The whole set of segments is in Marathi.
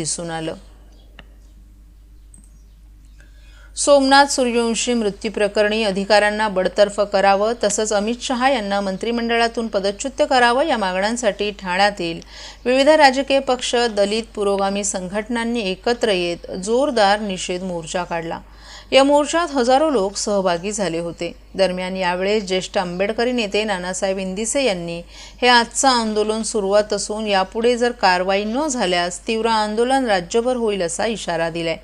दिसून आलं. सोमनाथ सूर्यवंशी मृत्यू प्रकरणी अधिकाऱ्यांना बडतर्फ करावं तसंच अमित शहा यांना मंत्रिमंडळातून पदच्युत करावं या मागण्यांसाठी ठाण्यातील विविध राजकीय पक्ष दलित पुरोगामी संघटनांनी एकत्र येत जोरदार निषेध मोर्चा काढला. या मोर्चात हजारो लोक सहभागी झाले होते. दरम्यान यावेळेस ज्येष्ठ आंबेडकरी नेते नानासाहेब इंदिसे यांनी हे आजचं आंदोलन सुरुवात असून यापुढे जर कारवाई न झाल्यास तीव्र आंदोलन राज्यभर होईल असा इशारा दिलाय.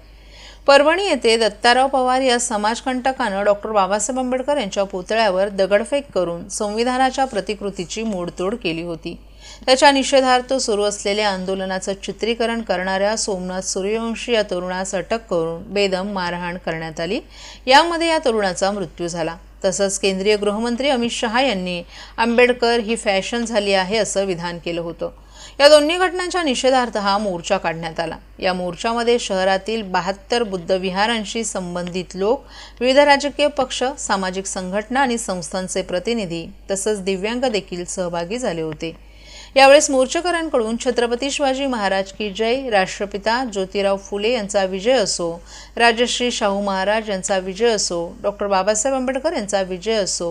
परभणी येथे दत्ताराव पवार या समाजकंटकानं डॉक्टर बाबासाहेब आंबेडकर यांच्या पुतळ्यावर दगडफेक करून संविधानाच्या प्रतिकृतीची मोडतोड केली होती. त्याच्या निषेधार्थ सुरू असलेल्या आंदोलनाचं चित्रीकरण करणाऱ्या सोमनाथ सूर्यवंशी या तरुणास अटक करून बेदम मारहाण करण्यात आली. यामध्ये या तरुणाचा मृत्यू झाला. तसंच केंद्रीय गृहमंत्री अमित शहा यांनी आंबेडकर ही फॅशन झाली आहे असं विधान केलं होतं. या दोन्ही घटनांच्या निषेधार्थ हा मोर्चा काढण्यात आला. या मोर्चामध्ये शहरातील बहात्तर बुद्ध विहारांशी संबंधित लोक विविध राजकीय पक्ष सामाजिक संघटना आणि संस्थांचे प्रतिनिधी तसंच दिव्यांग देखील सहभागी झाले होते. यावेळेस मोर्चेकरांकडून छत्रपती शिवाजी महाराज की जय राष्ट्रपिता ज्योतिराव फुले यांचा विजय असो राजश्री शाहू महाराज यांचा विजय असो डॉक्टर बाबासाहेब आंबेडकर यांचा विजय असो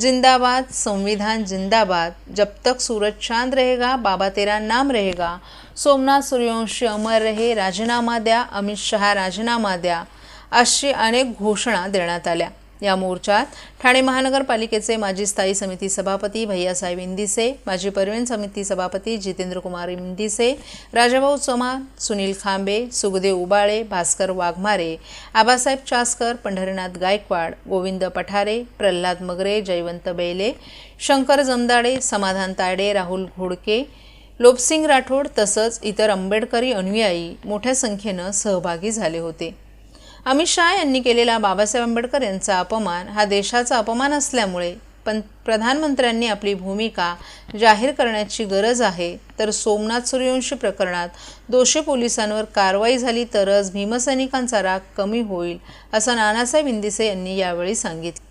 जिंदाबाद संविधान जिंदाबाद जब तक सूरज चांद रहेगा बाबा तेरा नाम रहेगा सोमनाथ सूर्यवंशी अमर रहे राजीनामा द्या अमित शहा राजीनामा द्या अशी अनेक घोषणा देण्यात आल्या. या मोर्चात ठाणे महानगरपालिकेचे माजी स्थायी समिती सभापती भैयासाहेब इंदिसे माजी परिवहन समिती सभापती जितेंद्र कुमार इंदिसे राजाभाऊ चव्हाण सुनील खांबे सुखदेव उबाळे भास्कर वाघमारे आबासाहेब चासकर पंढरीनाथ गायकवाड गोविंद पठारे प्रल्हाद मगरे जयवंत बेले शंकर जमदाडे समाधान ताडे राहुल घोडके लोपसिंग राठोड तसंच इतर आंबेडकरी अनुयायी मोठ्या संख्येनं सहभागी झाले होते. अमित शहा यांनी केलेला बाबासाहेब आंबेडकर यांचा अपमान हा देशाचा अपमान असल्यामुळे पण प्रधानमंत्र्यांनी आपली भूमिका जाहीर करण्याची गरज आहे तर सोमनाथ सूर्यवंशी प्रकरणात दोषी पोलिसांवर कारवाई झाली तरच भीमसैनिकांचा राग कमी होईल असं नानासाहेब इंदिसे यांनी यावेळी सांगितलं.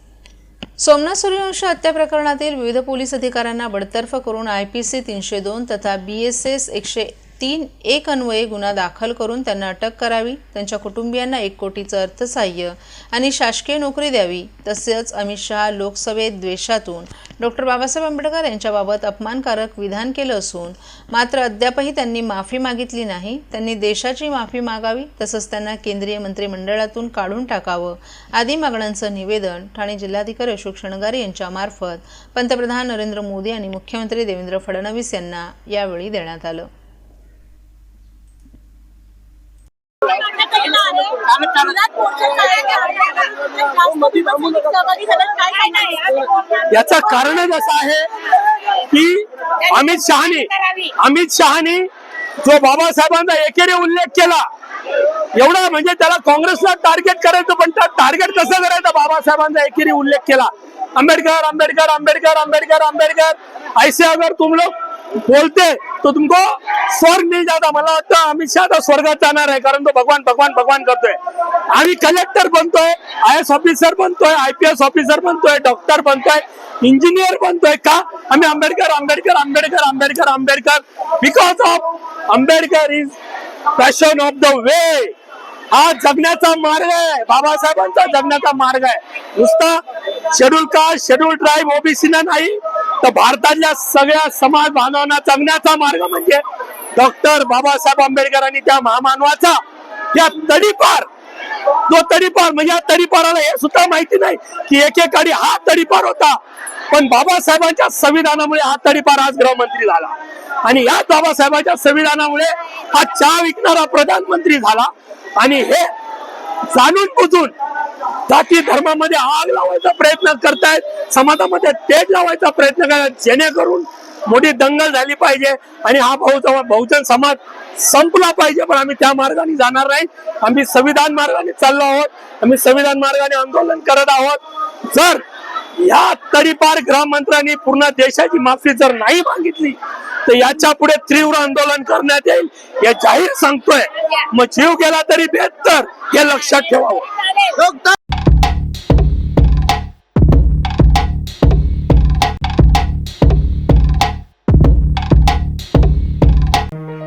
सोमनाथ सूर्यवंशी हत्या प्रकरणातील विविध पोलीस अधिकाऱ्यांना बडतर्फ करून आय पी सी तीनशे दोन तथा बी एस एस एकशे तीन एक अन्वये गुन्हा दाखल करून त्यांना अटक करावी त्यांच्या कुटुंबियांना एक कोटीचं अर्थसहाय्य आणि शासकीय नोकरी द्यावी तसेच अमित शहा लोकसभेत द्वेषातून डॉक्टर बाबासाहेब आंबेडकर यांच्याबाबत अपमानकारक विधान केलं असून मात्र अद्यापही त्यांनी माफी मागितली नाही. त्यांनी देशाची माफी मागावी तसंच त्यांना केंद्रीय मंत्रिमंडळातून काढून टाकावं आदी मागण्यांचं निवेदन ठाणे जिल्हाधिकारी अशोक शणगारे यांच्यामार्फत पंतप्रधान नरेंद्र मोदी आणि मुख्यमंत्री देवेंद्र फडणवीस यांना यावेळी देण्यात आलं. याचं कारणच असं आहे की अमित शहाने अमित शहाने जो बाबासाहेबांचा एकेरी उल्लेख केला एवढा म्हणजे त्याला काँग्रेसला टार्गेट करायचं पण त्या टार्गेट कसं करायचं? बाबासाहेबांचा एकेरी उल्लेख केला. आंबेडकर आंबेडकर आंबेडकर आंबेडकर आंबेडकर. ऐसे अगर तुम लोग बोलते तो तुमको स्वर्ग नाही जाता. मला वाटतं अमित शहा आता स्वर्गात जाणार आहे कारण तो भगवान भगवान भगवान करतोय. आम्ही कलेक्टर बनतोय आय एस ऑफिसर बनतोय आय पी एस ऑफिसर बनतोय डॉक्टर बनतोय इंजिनियर बनतोय का? आम्ही Ambedkar Ambedkar Ambedkar Ambedkar Ambedkar. Because of Ambedkar is passion of the way हा जगण्याचा मार्ग आहे. बाबासाहेबांचा जगण्याचा मार्ग आहे. नुसता शेड्यूल कास्ट शेड्यूल ट्राईब ओबीसीना नाही. तर भारतातल्या सगळ्या समाज बांधवांना जगण्याचा मार्ग म्हणजे डॉक्टर बाबासाहेब आंबेडकरांनी त्या महामानवाचा त्या तडीपार तो तडीपार म्हणजे या तडीपाराला हे सुद्धा माहिती नाही की एकेकाळी हा तडीपार होता. पण बाबासाहेबांच्या संविधानामुळे हा तडीपार आज गृहमंत्री झाला. आणि या बाबासाहेबांच्या संविधानामुळे हा चहा विकणारा प्रधानमंत्री झाला. आणि हे जाणून बुजून जाती धर्मामध्ये आग लावायचा प्रयत्न करतायत. समाजामध्ये तेज लावायचा प्रयत्न करतात जेणेकरून मोठी दंगल झाली पाहिजे आणि हा भाऊ बहुजन समाज संपला पाहिजे. पण आम्ही त्या मार्गाने जाणार नाही. आम्ही संविधान मार्गाने चाललो आहोत. आम्ही संविधान मार्गाने आंदोलन करत आहोत. जर या तडीपार गृहमंत्र्यांनी पूर्ण देशाची माफी जर नाही मागितली तर याच्यापुढे तीव्र आंदोलन करण्यात येईल. हे जाहीर सांगतोय. मग जीव गेला तरी बेहतर हे लक्षात ठेवावं.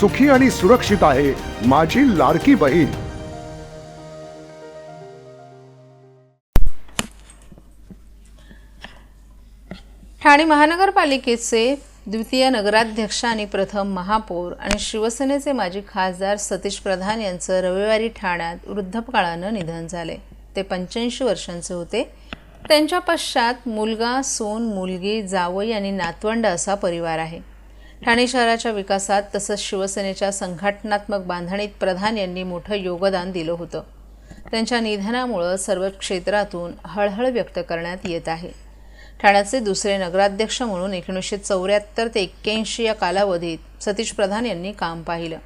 सुखी आणि सुरक्षित आहे माझी लाडकी बहीण. ठाणे महानगरपालिकेचे द्वितीय नगराध्यक्ष आणि प्रथम महापौर आणि शिवसेनेचे माजी खासदार सतीश प्रधान यांचं रविवारी ठाण्यात वृद्धपकाळानं निधन झाले. ते पंच्याऐंशी वर्षांचे होते. त्यांच्या पश्चात मुलगा सून मुलगी जावई आणि नातवंड असा परिवार आहे. ठाणे शहराच्या विकासात तसंच शिवसेनेच्या संघटनात्मक बांधणीत प्रधान यांनी मोठं योगदान दिलं होतं. त्यांच्या निधनामुळं सर्व क्षेत्रातून हळहळ व्यक्त करण्यात येत आहे. ठाण्याचे दुसरे नगराध्यक्ष म्हणून एकोणीसशे चौऱ्याहत्तर ते एक्क्याऐंशी या कालावधीत सतीश प्रधान यांनी काम पाहिलं.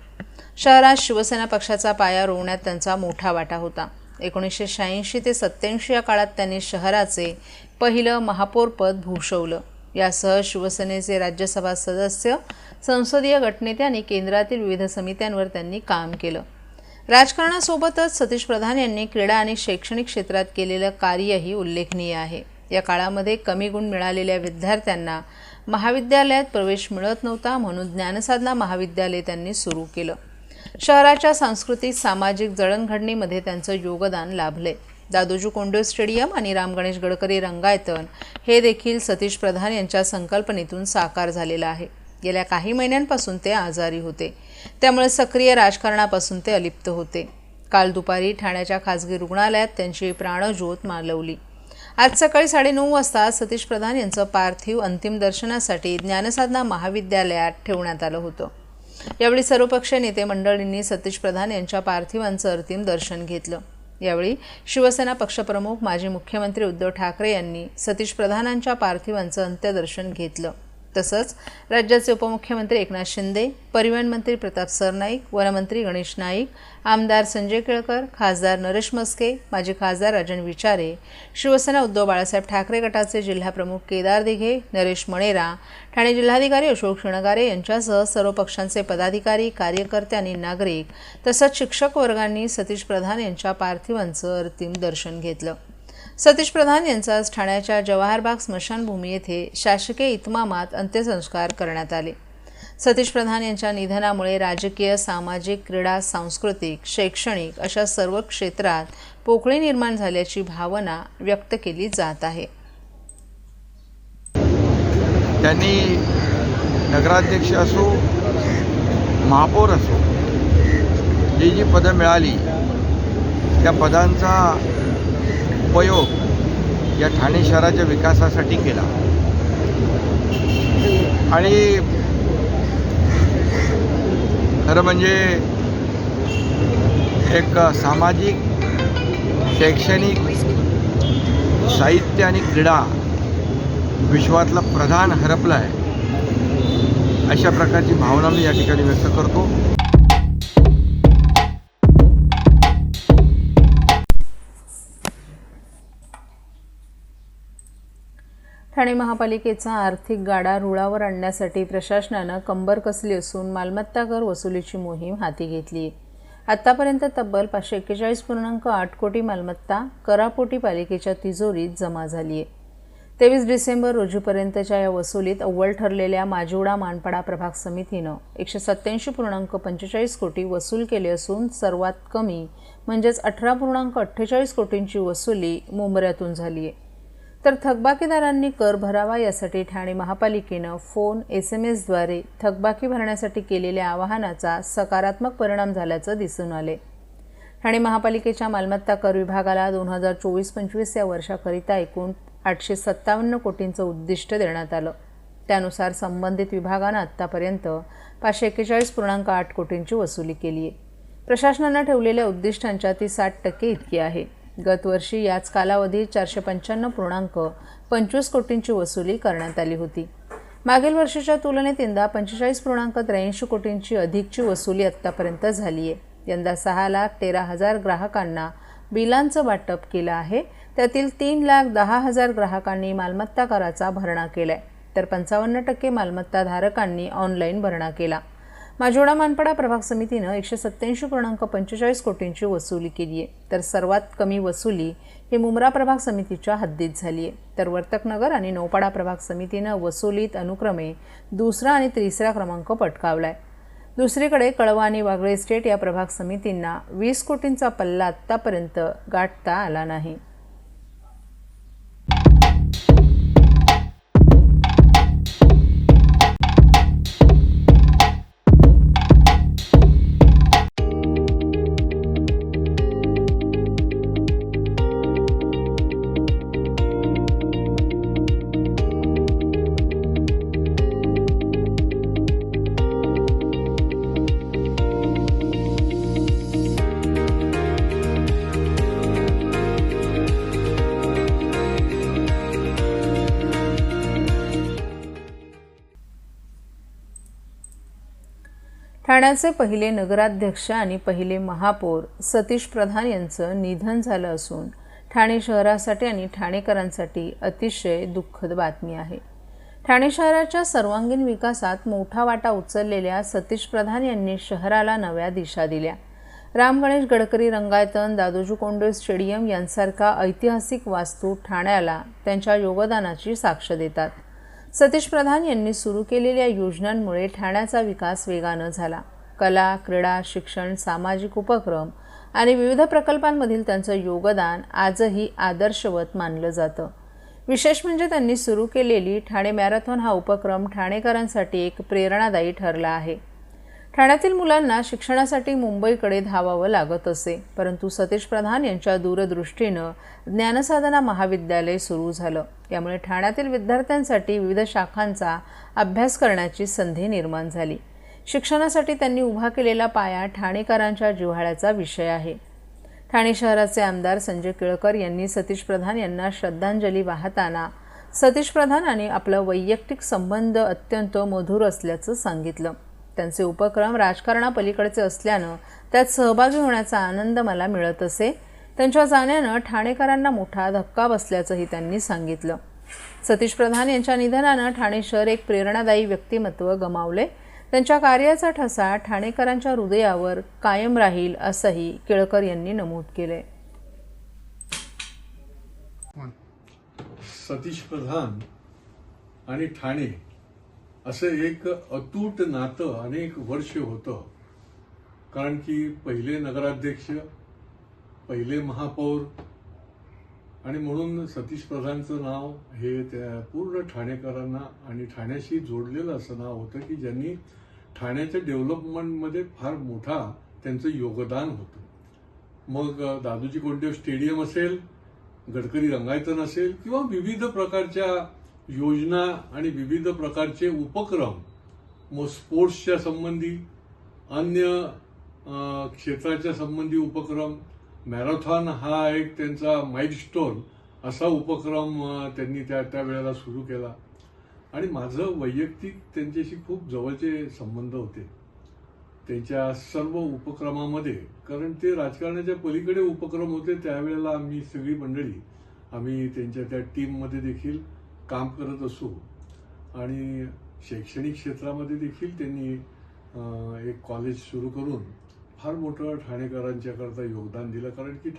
शहरात शिवसेना पक्षाचा पाया रोवण्यात त्यांचा मोठा वाटा होता. एकोणीसशे शहाऐंशी ते सत्याऐंशी या काळात त्यांनी शहराचे पहिलं महापौरपद भूषवलं. यासह शिवसेनेचे राज्यसभा सदस्य संसदीय गटनेते आणि केंद्रातील विविध समित्यांवर त्यांनी काम केलं. राजकारणासोबतच सतीश प्रधान यांनी क्रीडा आणि शैक्षणिक क्षेत्रात केलेलं कार्यही उल्लेखनीय आहे. या काळामध्ये कमी गुण मिळालेल्या विद्यार्थ्यांना महाविद्यालयात प्रवेश मिळत नव्हता म्हणून ज्ञानसाधना महाविद्यालय त्यांनी सुरू केलं. शहराच्या सांस्कृतिक सामाजिक जळणघडणीमध्ये त्यांचं योगदान लाभले दादोजी कोंडो स्टेडियम आणि राम गणेश गडकरी रंगायतन हे देखील सतीश प्रधान यांच्या संकल्पनेतून साकार झालेलं आहे. गेल्या काही महिन्यांपासून ते आजारी होते. त्यामुळे सक्रिय राजकारणापासून ते अलिप्त होते. काल दुपारी ठाण्याच्या खासगी रुग्णालयात त्यांची प्राणज्योत मालवली. आज सकाळी साडेनऊ वाजता सतीश प्रधान यांचं पार्थिव अंतिम दर्शनासाठी ज्ञानसाधना महाविद्यालयात ठेवण्यात आलं होतं. यावेळी सर्वपक्षीय नेते मंडळींनी सतीश प्रधान यांच्या पार्थिवांचं अंतिम दर्शन घेतलं. यावेळी शिवसेना पक्षप्रमुख माजी मुख्यमंत्री उद्धव ठाकरे यांनी सतीश प्रधानांच्या पार्थिवांचं अंत्यदर्शन घेतलं. तसंच राज्याचे उपमुख्यमंत्री एकनाथ शिंदे परिवहन मंत्री प्रताप सरनाईक वनमंत्री गणेश नाईक आमदार संजय केळकर खासदार नरेश मस्के माजी खासदार राजन विचारे शिवसेना उद्धव बाळासाहेब ठाकरे गटाचे जिल्हाप्रमुख केदार दिघे नरेश मणेरा ठाणे जिल्हाधिकारी अशोक शिणगारे यांच्यासह सर्व पक्षांचे पदाधिकारी कार्यकर्ते आणि नागरिक तसंच शिक्षक वर्गांनी सतीश प्रधान यांच्या पार्थिवांचं अंतिम दर्शन घेतलं. सतीश प्रधान यांचा आज ठाण्याच्या जवाहरबाग स्मशानभूमी येथे शासकीय इतमामात अंत्यसंस्कार करण्यात आले. सतीश प्रधान यांच्या निधनामुळे राजकीय सामाजिक क्रीडा सांस्कृतिक शैक्षणिक अशा सर्व क्षेत्रात पोकळी निर्माण झाल्याची भावना व्यक्त केली जात आहे. त्यांनी नगराध्यक्ष असो महापौर असो जी जी पदं मिळाली त्या पदांचा उपयोग या ठाणे शहराच्या विकासासाठी केला. आणि खरं म्हणजे एक सामाजिक शैक्षणिक साहित्य आणि क्रीडा विश्वातला प्रधान हरपला आहे अशा प्रकारची भावना मी या ठिकाणी व्यक्त करतो. ठाणे महापालिकेचा आर्थिक गाडा रुळावर आणण्यासाठी प्रशासनानं कंबर कसली असून मालमत्ता कर वसुलीची मोहीम हाती घेतली. आहे आत्तापर्यंत तब्बल पाचशे एक्केचाळीस पूर्णांक आठ कोटी मालमत्ता करापोटी पालिकेच्या तिजोरीत जमा झाली आहे. तेवीस डिसेंबर रोजीपर्यंतच्या या वसुलीत अव्वल ठरलेल्या माजिवडा मानपाडा प्रभाग समितीनं एकशे सत्त्याऐंशी पूर्णांक पंचेचाळीस कोटी वसूल केले असून सर्वात कमी म्हणजेच अठरा पूर्णांक अठ्ठेचाळीस कोटींची वसुली मुंबऱ्यातून झाली आहे. तर थकबाकीदारांनी कर भरावा यासाठी ठाणे महापालिकेनं फोन एस एम एसद्वारे थकबाकी भरण्यासाठी केलेल्या आवाहनाचा सकारात्मक परिणाम झाल्याचं दिसून आले. ठाणे महापालिकेच्या मालमत्ता कर विभागाला दोन हजार चोवीस पंचवीस या वर्षाकरिता एकूण आठशे सत्तावन्न कोटींचं उद्दिष्ट देण्यात आलं. त्यानुसार संबंधित विभागानं आत्तापर्यंत पाचशे एक्केचाळीस पूर्णांक आठ कोटींची वसुली केली आहे प्रशासनानं ठेवलेल्या उद्दिष्टांच्या ती साठ टक्के इतकी आहे. गतवर्षी याच कालावधीत चारशे पंच्याण्णव पूर्णांक पंचवीस कोटींची वसुली करण्यात आली होती. मागील वर्षीच्या तुलनेत यंदा पंचेचाळीस पूर्णांक त्र्याऐंशी कोटींची अधिकची वसुली आत्तापर्यंत झाली आहे यंदा सहा लाख तेरा हजार ग्राहकांना बिलांचं वाटप केलं आहे. त्यातील तीन लाख दहा हजार ग्राहकांनी मालमत्ता कराचा भरणा केलाय. तर पंचावन्न टक्के मालमत्ता धारकांनी ऑनलाईन भरणा केला. माजोडा मानपडा प्रभाग समितीनं एकशे सत्त्याऐंशी पूर्णांक पंचेचाळीस कोटींची वसुली केली आहे. तर सर्वात कमी वसुली ही मुंब्रा प्रभाग समितीच्या हद्दीत झाली आहे. तर वर्तकनगर आणि नौपाडा प्रभाग समितीनं वसुलीत अनुक्रमे दुसरा आणि तिसरा क्रमांक पटकावलाय. दुसरीकडे कळवा आणि वागळे स्टेट या प्रभाग समितींना वीस कोटींचा पल्ला आत्तापर्यंत गाठता आला नाही. ठाण्याचे पहिले नगराध्यक्ष आणि पहिले महापौर सतीश प्रधान यांचं निधन झालं असून ठाणे शहरासाठी आणि ठाणेकरांसाठी अतिशय दुःखद बातमी आहे. ठाणे शहराच्या सर्वांगीण विकासात मोठा वाटा उचललेल्या सतीश प्रधान यांनी शहराला नव्या दिशा दिल्या. राम गणेश गडकरी रंगायतन दादोजी कोंडे स्टेडियम यांसारखा ऐतिहासिक वास्तू ठाण्याला त्यांच्या योगदानाची साक्ष देतात. सतीश प्रधान यांनी सुरू केलेल्या योजनांमुळे ठाण्याचा विकास वेगानं झाला. कला क्रीडा शिक्षण सामाजिक उपक्रम आणि विविध प्रकल्पांमधील त्यांचं योगदान आजही आदर्शवत मानलं जातं. विशेष म्हणजे त्यांनी सुरू केलेली ठाणे मॅरेथॉन हा उपक्रम ठाणेकरांसाठी एक प्रेरणादायी ठरला आहे. ठाण्यातील मुलांना शिक्षणासाठी मुंबईकडे धावावं लागत असे. परंतु सतीश प्रधान यांच्या दूरदृष्टीनं ज्ञानसाधना महाविद्यालय सुरू झालं. त्यामुळे ठाण्यातील विद्यार्थ्यांसाठी विविध शाखांचा अभ्यास करण्याची संधी निर्माण झाली. शिक्षणासाठी त्यांनी उभा केलेला पाया ठाणेकरांच्या जिव्हाळ्याचा विषय आहे. ठाणे शहराचे आमदार संजय केळकर यांनी सतीश प्रधान यांना श्रद्धांजली वाहताना सतीश प्रधान आणि आपला वैयक्तिक संबंध अत्यंत मधुर असल्याचं सांगितलं. त्यांचे उपक्रम राजकारणापलीकडचे असल्यानं त्यात सहभागी होण्याचा आनंद मला मिळत असे. त्यांच्या जाण्यानं ठाणेकरांना मोठा धक्का बसल्याचंही त्यांनी सांगितलं. सतीश प्रधान यांच्या निधनानं ठाणे शहर एक प्रेरणादायी व्यक्तिमत्व गमावले. त्यांच्या कार्याचा ठसा ठाणेकरांच्या हृदयावर कायम राहील असंही केळकर यांनी नमूद केलंय सतीश प्रधान आणि ठाणे असं एक अतूट नातं अनेक वर्ष होतं. कारण की पहिले नगराध्यक्ष पहिले महापौर आणि म्हणून सतीश प्रधानचं नाव हे त्या पूर्ण ठाणेकरांना आणि ठाण्याशी जोडलेलं असं नाव होतं की ज्यांनी ठाण्याच्या डेव्हलपमेंटमध्ये फार मोठा त्यांचं योगदान होतं. मग दादूजी कोणते स्टेडियम असेल गडकरी रंगायतन असेल किंवा विविध प्रकारच्या योजना आणि विविध प्रकारचे उपक्रम मग स्पोर्ट्सच्या संबंधी अन्य क्षेत्राच्या संबंधी उपक्रम मॅरेथॉन हा एक त्यांचा माइलस्टोन असा उपक्रम त्यांनी त्या त्यावेळेला सुरू केला. आणि माझं वैयक्तिक त्यांच्याशी खूप जवळचे संबंध होते. त्यांच्या सर्व उपक्रमामध्ये कारण ते राजकारणाच्या पलीकडे उपक्रम होते त्यावेळेला आम्ही सगळी मंडळी आम्ही त्यांच्या त्या टीममध्ये देखील काम करत असू. आणि शैक्षणिक क्षेत्रामध्ये देखील त्यांनी एक कॉलेज सुरू करून फार मोठं ठाणेकरांच्याकरता योगदान दिलं. कारण की